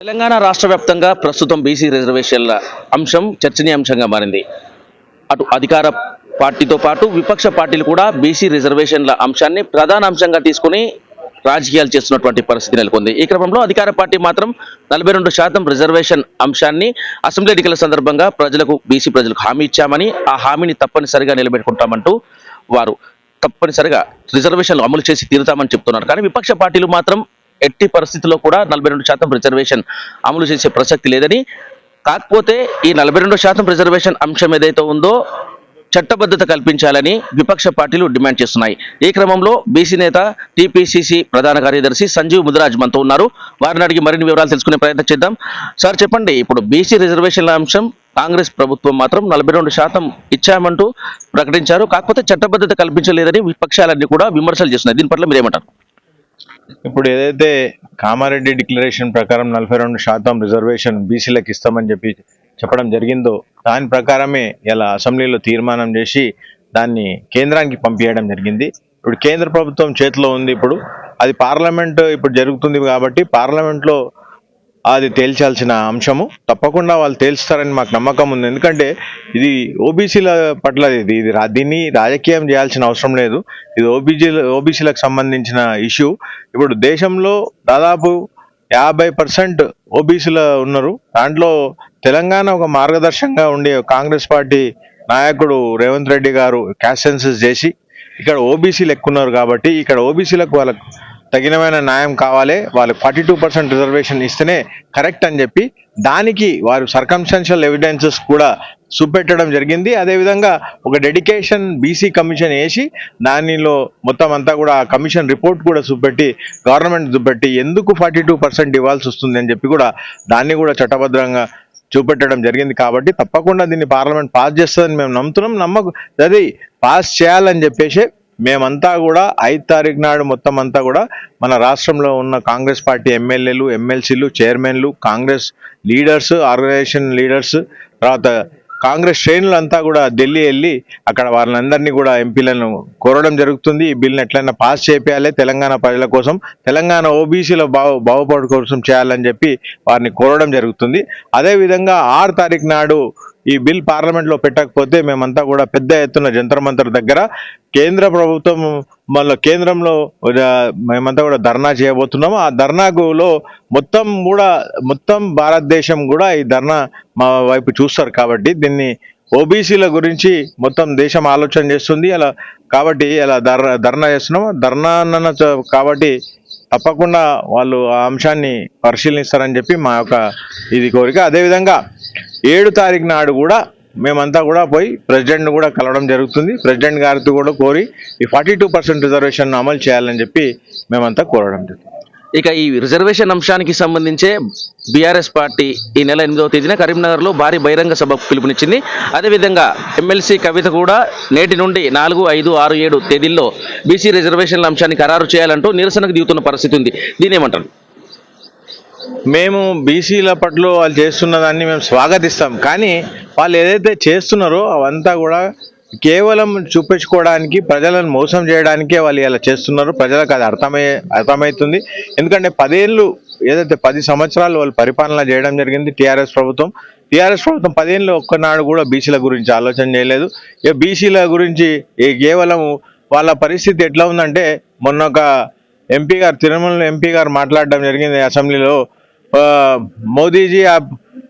తెలంగాణ రాష్ట్ర వ్యాప్తంగా ప్రస్తుతం బీసీ రిజర్వేషన్ల అంశం చర్చనీయాంశంగా మారింది. అటు అధికార పార్టీతో పాటు విపక్ష పార్టీలు కూడా బీసీ రిజర్వేషన్ల అంశాన్ని ప్రధాన అంశంగా తీసుకుని రాజకీయాలు చేస్తున్నటువంటి పరిస్థితి నెలకొంది. ఈ క్రమంలో అధికార పార్టీ మాత్రం నలభై రెండు శాతం రిజర్వేషన్ అంశాన్ని అసెంబ్లీ ఎన్నికల సందర్భంగా ప్రజలకు బీసీ ప్రజలకు హామీ ఇచ్చామని ఆ హామీని తప్పనిసరిగా నిలబెట్టుకుంటామంటూ వారు తప్పనిసరిగా రిజర్వేషన్లు అమలు చేసి తీరుతామని చెప్తున్నారు. కానీ విపక్ష పార్టీలు మాత్రం ఎట్టి పరిస్థితుల్లో కూడా నలభై రెండు శాతం రిజర్వేషన్ అమలు చేసే ప్రసక్తి లేదని. కాకపోతే ఈ నలభై రెండు శాతం రిజర్వేషన్ అంశం ఏదైతే ఉందో చట్టబద్ధత కల్పించాలని విపక్ష పార్టీలు డిమాండ్ చేస్తున్నాయి. ఈ క్రమంలో బీసీ నేత టీపీసీసీ ప్రధాన కార్యదర్శి సంజీవ్ ముదిరాజ్ మనతో ఉన్నారు. వారిని అడిగి మరిన్ని వివరాలు తెలుసుకునే ప్రయత్నం చేద్దాం. సార్ చెప్పండి ఇప్పుడు బీసీ రిజర్వేషన్ల అంశం కాంగ్రెస్ ప్రభుత్వం మాత్రం నలభై రెండు శాతం ఇచ్చామంటూ ప్రకటించారు. కాకపోతే చట్టబద్ధత కల్పించలేదని విపక్షాలన్నీ కూడా విమర్శలు చేస్తున్నాయి. దీని పట్ల మీరేమంటారు? ఇప్పుడు ఏదైతే కామారెడ్డి డిక్లరేషన్ ప్రకారం నలభై రెండు శాతం రిజర్వేషన్ బీసీలకు ఇస్తామని చెప్పి చెప్పడం జరిగిందో దాని ప్రకారమే ఇలా అసెంబ్లీలో తీర్మానం చేసి దాన్ని కేంద్రానికి పంపించడం జరిగింది. ఇప్పుడు కేంద్ర ప్రభుత్వం చేతిలో ఉంది ఇప్పుడు. అది పార్లమెంట్ ఇప్పుడు జరుగుతుంది కాబట్టి పార్లమెంట్లో అది తేల్చాల్సిన అంశము. తప్పకుండా వాళ్ళు తేల్స్తారని మాకు నమ్మకం ఉంది. ఎందుకంటే ఇది ఓబీసీల పట్ల ఇది ఇది దీన్ని రాజకీయం చేయాల్సిన అవసరం లేదు. ఇది ఓబీసీల ఓబీసీలకు సంబంధించిన ఇష్యూ. ఇప్పుడు దేశంలో దాదాపు యాభై పర్సెంట్ ఓబీసీలు ఉన్నారు. దాంట్లో తెలంగాణ ఒక మార్గదర్శకంగా ఉండే కాంగ్రెస్ పార్టీ నాయకుడు రేవంత్ రెడ్డి గారు క్యాస్ట్ సెన్సెస్ చేసి ఇక్కడ ఓబీసీలు ఎక్కువ ఉన్నారు కాబట్టి ఇక్కడ ఓబీసీలకు వాళ్ళకు తగినమైన న్యాయం కావాలి వాళ్ళకి ఫార్టీ టూ పర్సెంట్ రిజర్వేషన్ ఇస్తేనే కరెక్ట్ అని చెప్పి దానికి వారు సర్కమ్స్టెన్షియల్ ఎవిడెన్సెస్ కూడా చూపెట్టడం జరిగింది. అదేవిధంగా ఒక డెడికేషన్ బీసీ కమిషన్ వేసి దానిలో మొత్తం అంతా కూడా ఆ కమిషన్ రిపోర్ట్ కూడా చూపెట్టి గవర్నమెంట్ చూపెట్టి ఎందుకు ఫార్టీ టూ పర్సెంట్ ఇవ్వాల్సి వస్తుంది అని చెప్పి కూడా దాన్ని కూడా చట్టభద్రంగా చూపెట్టడం జరిగింది. కాబట్టి తప్పకుండా దీన్ని పార్లమెంట్ పాస్ చేస్తుందని మేము నమ్ముతున్నాం. నమ్మకు అది పాస్ చేయాలని చెప్పేసి మేమంతా కూడా ఐదు తారీఖు నాడు మొత్తం అంతా కూడా మన రాష్ట్రంలో ఉన్న కాంగ్రెస్ పార్టీ ఎమ్మెల్యేలు ఎమ్మెల్సీలు చైర్మన్లు కాంగ్రెస్ లీడర్స్ ఆర్గనైజేషన్ లీడర్స్ తర్వాత కాంగ్రెస్ శ్రేణులంతా కూడా ఢిల్లీ వెళ్ళి అక్కడ వాళ్ళందరినీ కూడా ఎంపీలను కోరడం జరుగుతుంది. ఈ బిల్లును ఎట్లయినా పాస్ చేయాలి తెలంగాణ ప్రజల కోసం తెలంగాణ ఓబీసీల బాగు బాగుపడు కోసం చేయాలని చెప్పి వారిని కోరడం జరుగుతుంది. అదేవిధంగా ఆరు తారీఖు నాడు ఈ బిల్ పార్లమెంట్లో పెట్టకపోతే మేమంతా కూడా పెద్ద ఎత్తున జంతర్ మంతర్ దగ్గర కేంద్ర ప్రభుత్వం మళ్ళీ కేంద్రంలో మేమంతా కూడా ధర్నా చేయబోతున్నాము. ఆ ధర్నాలో మొత్తం కూడా మొత్తం భారతదేశం కూడా ఈ ధర్నా మా వైపు చూస్తారు కాబట్టి దీన్ని ఓబీసీల గురించి మొత్తం దేశం ఆలోచన చేస్తుంది. అలా కాబట్టి అలా ధర్ ధర్నా చేస్తున్నాము. ధర్నా అన్న కాబట్టి తప్పకుండా వాళ్ళు ఆ అంశాన్ని పరిశీలిస్తారని చెప్పి మా యొక్క ఇది కోరిక. అదేవిధంగా ఏడు తారీఖు నాడు కూడా మేమంతా కూడా పోయి ప్రెసిడెంట్ను కూడా కలవడం జరుగుతుంది. ప్రెసిడెంట్ గారితో కూడా కోరి ఈ ఫార్టీ టూ పర్సెంట్ రిజర్వేషన్ అమలు చేయాలని చెప్పి మేమంతా కోరడం జరుగుతుంది. ఇక ఈ రిజర్వేషన్ అంశానికి సంబంధించే బీఆర్ఎస్ పార్టీ ఈ నెల ఎనిమిదవ తేదీన కరీంనగర్లో భారీ బహిరంగ సభకు పిలుపునిచ్చింది. అదేవిధంగా ఎమ్మెల్సీ కవిత కూడా నేటి నుండి నాలుగు ఐదు ఆరు ఏడు తేదీల్లో బీసీ రిజర్వేషన్ల అంశాన్ని ఖరారు చేయాలంటూ నిరసనకు దిగుతున్న పరిస్థితి ఉంది. దీని ఏమంటారు? మేము బీసీల పట్ల వాళ్ళు చేస్తున్న దాన్ని మేము స్వాగతిస్తాం. కానీ వాళ్ళు ఏదైతే చేస్తున్నారో అవంతా కూడా కేవలం చూపించుకోవడానికి ప్రజలను మోసం చేయడానికే వాళ్ళు ఇలా చేస్తున్నారు. ప్రజలకు అది అర్థమయ్యే అర్థమవుతుంది. ఎందుకంటే పదేళ్ళు ఏదైతే పది సంవత్సరాలు వాళ్ళు పరిపాలన చేయడం జరిగింది టీఆర్ఎస్ ప్రభుత్వం. టీఆర్ఎస్ ప్రభుత్వం పదేళ్ళు ఒక్కనాడు కూడా బీసీల గురించి ఆలోచన చేయలేదు. ఇక బీసీల గురించి కేవలం వాళ్ళ పరిస్థితి ఎట్లా ఉందంటే మొన్న ఒక ఎంపీ గారు తిరుమల ఎంపీ గారు మాట్లాడడం జరిగింది అసెంబ్లీలో. ఆ, మోదీజీ आप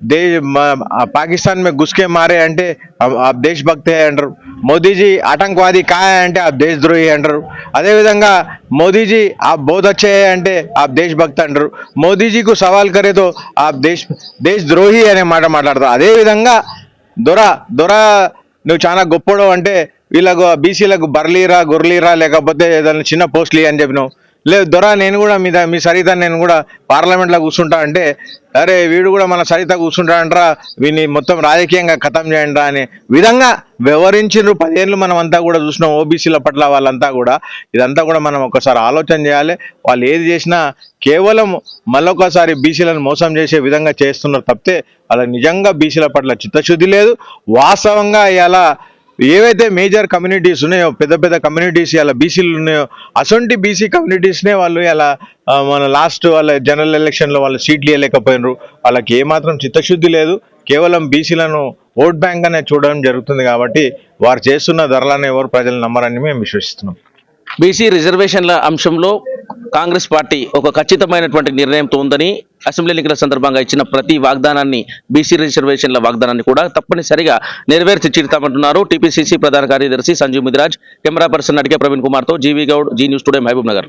देश म- आ, पाकिस्तान में घुस के मारे అంటే आप आप దేశభక్తే అంటారు మోదీజీ ఆటంకవాది కాయ అంటే ఆ దేశద్రోహి అంటారు అదేవిధంగా మోదీజీ ఆ బోధ్ వచ్చే అంటే ఆ దేశభక్తి అంటారు మోదీజీకు సవాల్ కరేతో ఆ దేశ్ దేశద్రోహి అనే మాట మాట్లాడతారు అదేవిధంగా దొర దొర నువ్వు చాలా గొప్పడు అంటే వీళ్ళకు బీసీలకు బర్లీరా గొర్లీరా లేకపోతే ఏదైనా చిన్న పోస్ట్లీ అని చెప్పినావు లేదు దొర నేను కూడా మీ మీ సరిత నేను కూడా పార్లమెంట్లో కూర్చుంటా అంటే అరే వీడు కూడా మన సరిత కూర్చుంటాడంట్రా వీని మొత్తం రాజకీయంగా ఖతం చేయండి అనే. విధంగా వ్యవహరించిండ్రు పదేళ్ళు మనం అంతా కూడా చూసినాం ఓబీసీల పట్ల వాళ్ళంతా కూడా. ఇదంతా కూడా మనం ఒకసారి ఆలోచన చేయాలి. వాళ్ళు ఏది చేసినా కేవలం మళ్ళొకసారి బీసీలను మోసం చేసే విధంగా చేస్తున్నారు తప్పితే వాళ్ళకి నిజంగా బీసీల పట్ల చిత్తశుద్ధి లేదు. వాస్తవంగా ఇలా ఏవైతే మేజర్ కమ్యూనిటీస్ ఉన్నాయో పెద్ద పెద్ద కమ్యూనిటీస్ ఇలా బీసీలు ఉన్నాయో అసొంటి బీసీ కమ్యూనిటీస్నే వాళ్ళు ఇలా మన లాస్ట్ వాళ్ళ జనరల్ ఎలక్షన్లో వాళ్ళు సీట్లు ఇవ్వలేకపోయినారు వాళ్ళకి ఏమాత్రం చిత్తశుద్ధి లేదు. కేవలం బీసీలను ఓట్ బ్యాంక్ అనే చూడడం జరుగుతుంది కాబట్టి వారు చేస్తున్న ధరలను ఎవరు ప్రజలు నమ్మరని మేము విశ్వసిస్తున్నాం. బీసీ రిజర్వేషన్ల అంశంలో కాంగ్రెస్ పార్టీ ఒక ఖచ్చితమైనటువంటి నిర్ణయంతో ఉందని అసెంబ్లీ ఎన్నికల సందర్భంగా ఇచ్చిన ప్రతి వాగ్దానాన్ని బీసీ రిజర్వేషన్ల వాగ్దానాన్ని కూడా తప్పనిసరిగా నెరవేర్చి తీరుతామంటున్నారు. టీపీసీసీ ప్రధాన కార్యదర్శి సంజీవ్ ముదిరాజ్ కెమెరా పర్సన్ అడిగే ప్రవీణ్ కుమార్తో GV Goud Zee News today Mahabub Nagar.